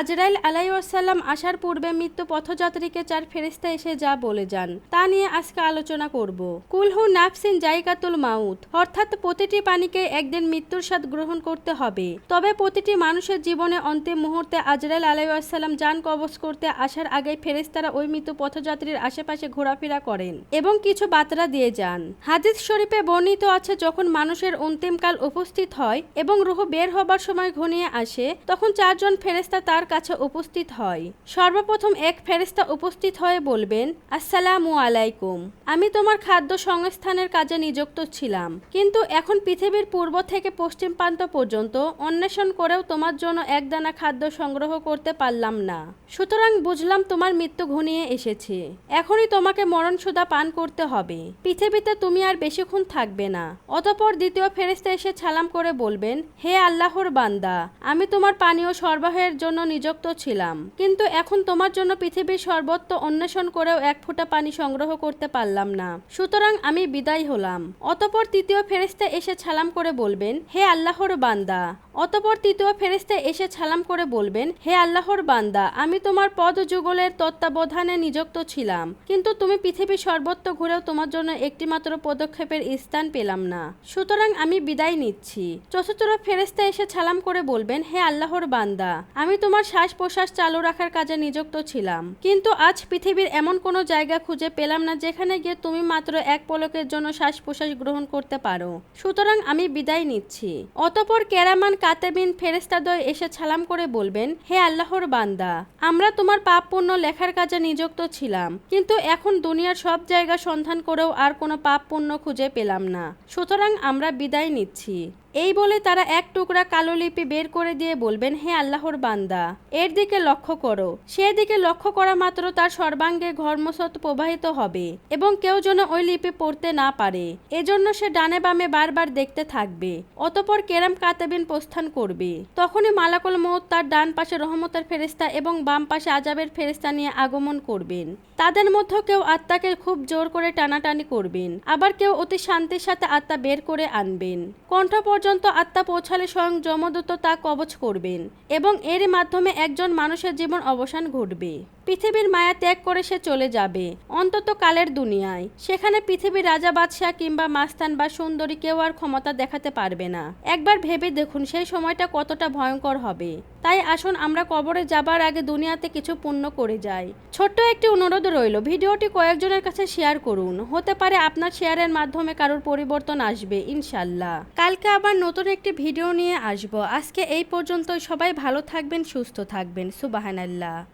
আজরাইল আলাইসাল্লাম আসার পূর্বে মৃত্যু পথযাত্রীকে চার ফেরিস্তা এসে যা বলে যান, তা নিয়ে আজকে আলোচনা করব। কুলহু নাফসিন জায়গাতুল মাউত, অর্থাৎ প্রতিটি প্রাণীকে একদিন মৃত্যুর স্বাদ গ্রহণ করতে হবে। তবে প্রতিটি মানুষের জীবনে অন্তিম মুহূর্তে আজরাইল আলাইসাল্লাম যান কবজ করতে আসার আগে ফেরেস্তারা ওই মৃত্যু পথযাত্রীর আশেপাশে ঘোরাফেরা করেন এবং কিছু বার্তা দিয়ে যান। হাদিস শরীফে বর্ণিত আছে, যখন মানুষের অন্তিমকাল উপস্থিত হয় এবং রুহ বের হবার সময় ঘনিয়ে আসে, তখন চারজন ফেরেস্তা তার কাছে উপস্থিত হয়। সর্বপ্রথম এক ফেরেস্তা উপস্থিত হয়ে বলবেন, আসসালামু আলাইকুম। আমি তোমার খাদ্য সংস্থানের কাজে নিযুক্ত ছিলাম। কিন্তু এখন পৃথিবীর পূর্ব থেকে পশ্চিম প্রান্ত পর্যন্ত অন্বেষণ করেও তোমার জন্য একদানা খাদ্য সংগ্রহ করতে পারলাম না। সুতরাং বুঝলাম তোমার মৃত্যু ঘনিয়ে এসেছে। এখনই তোমাকে মরণসুদা পান করতে হবে। পৃথিবীতে তুমি আর বেশিক্ষণ থাকবে না। অতপর দ্বিতীয় ফেরেস্তা এসে ছালাম করে বলবেন, হে আল্লাহর বান্দা, আমি তোমার পানীয় সরবরাহের জন্য নিযুক্ত ছিলাম। কিন্তু এখন তোমার জন্য পৃথিবীর সর্বত্র অন্বেষণ করেও এক ফোঁটা পানি সংগ্রহ করতে পারলাম না। সুতরাং আমি বিদায় হলাম। অতপর তৃতীয় ফেরেস্তা এসে ছালাম করে বলবেন, হে আল্লাহর বান্দা অতপর তৃতীয় ফেরেস্তা এসে ছালাম করে বলবেন, হে আল্লাহর বান্দা, আমি তোমার পদ যুগলের তত্ত্বাবধানে নিযুক্ত ছিলাম, কিন্তু তুমি পৃথিবীর সর্বত্র ঘুরেও তোমার জন্য একটিমাত্র পদক্ষেপের স্থান পেলাম না। সুতরাং আমি বিদায় নিচ্ছি। চতুর্থ ফেরেস্তা এসে ছালাম করে বলবেন, হে আল্লাহর বান্দা, আমি তোমার শ্বাস প্রশ্বাস চালু রাখার কাজে নিযুক্ত ছিলাম, কিন্তু আজ পৃথিবীর এমন কোনো জায়গা খুঁজে পেলাম না যেখানে গিয়ে তুমি মাত্র এক পলকের জন্য শ্বাস প্রশ্বাস গ্রহণ করতে পারো। সুতরাং আমি বিদায় নিচ্ছি। অতপর কেরামান কাতেবিন ফেরেস্তাদয় এসে ছালাম করে বলবেন, হে আল্লাহর বান্দা, আমরা তোমার পাপ পুণ্য লেখার কাজে নিযুক্ত ছিলাম, কিন্তু এখন দুনিয়ার সব জায়গা সন্ধান করেও আর কোনো পাপ পুণ্য খুঁজে পেলাম না। সুতরাং আমরা বিদায় নিচ্ছি। এই বলে তারা এক টুকরা কালো লিপি বের করে দিয়ে বলবেন, হে আল্লাহর বান্দা, এর দিকে লক্ষ্য করো। সেদিকে লক্ষ্য করা মাত্র তার সর্বাঙ্গে ঘর্মসৎ প্রবাহিত হবে এবং কেউ যেন ওই লিপি পড়তে না পারে। এজন্য সে ডানে বামে বারবার দেখতে থাকবে, অতপর কেরাম কাতেবিন প্রস্থান করবে। তখনই মালাকুল মৌত তার ডান পাশে রহমতের ফেরিস্তা এবং বাম পাশে আজাবের ফেরিস্তা নিয়ে আগমন করবেন। তাদের মধ্যে কেউ আত্মাকে খুব জোর করে টানাটানি করবেন, আবার কেউ অতি শান্তির সাথে আত্মা বের করে আনবেন। কণ্ঠ পর্যন্ত আত্মা পৌঁছালে স্বয়ং যমদূত তা কবচ করবেন এবং এর মাধ্যমে একজন মানুষের জীবন অবসান ঘটবে। পৃথিবীর মায়া ত্যাগ করে সে চলে যাবে। অন্তত কালের দুনিয়ায়। সেখানে পৃথিবীর রাজা, বাদশাহ কিংবা মাস্তান বা সুন্দরী কেউ আর ক্ষমতা দেখাতে পারবে না। একবার ভেবে দেখুন সেই সময়টা কতটা ভয়ঙ্কর হবে। তাই আসুন আমরা কবরে যাবার আগে দুনিয়াতে কিছু পুণ্য করে যাই। ছোট্ট একটি অনুরোধ রইল, ভিডিওটি কয়েকজনের কাছে শেয়ার করুন। হতে পারে আপনার শেয়ারের মাধ্যমে কারোর পরিবর্তন আসবে, ইনশাল্লাহ। কালকে আবার নতুন একটি ভিডিও নিয়ে আসব। আজকে এই পর্যন্ত সবাই ভালো থাকবেন, সুস্থ থাকবেন। সুবাহানাল্লাহ।